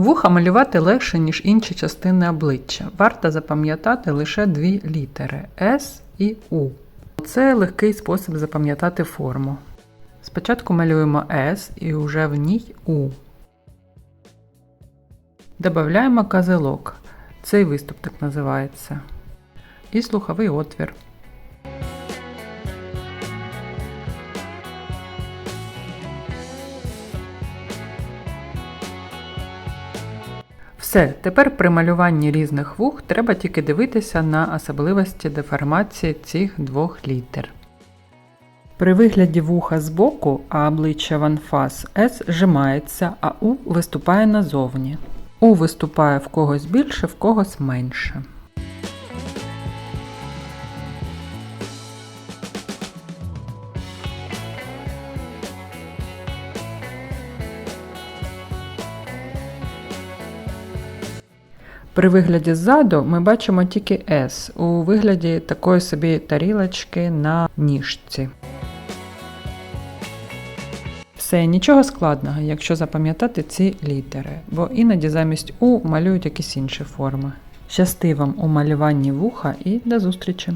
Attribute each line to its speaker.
Speaker 1: Вуха малювати легше, ніж інші частини обличчя. Варто запам'ятати лише дві літери С і У. Це легкий спосіб запам'ятати форму. Спочатку малюємо С і вже в ній У. Добавляємо козелок. Цей виступ так називається. І слуховий отвір. Все, тепер при малюванні різних вух треба тільки дивитися на особливості деформації цих двох літер. При вигляді вуха збоку, а обличчя в анфас С зжимається, а У виступає назовні. У виступає в когось більше, в когось менше. При вигляді ззаду ми бачимо тільки S у вигляді такої собі тарілочки на ніжці. Все, нічого складного, якщо запам'ятати ці літери, бо іноді замість У малюють якісь інші форми. Щасти вам у малюванні вуха і до зустрічі!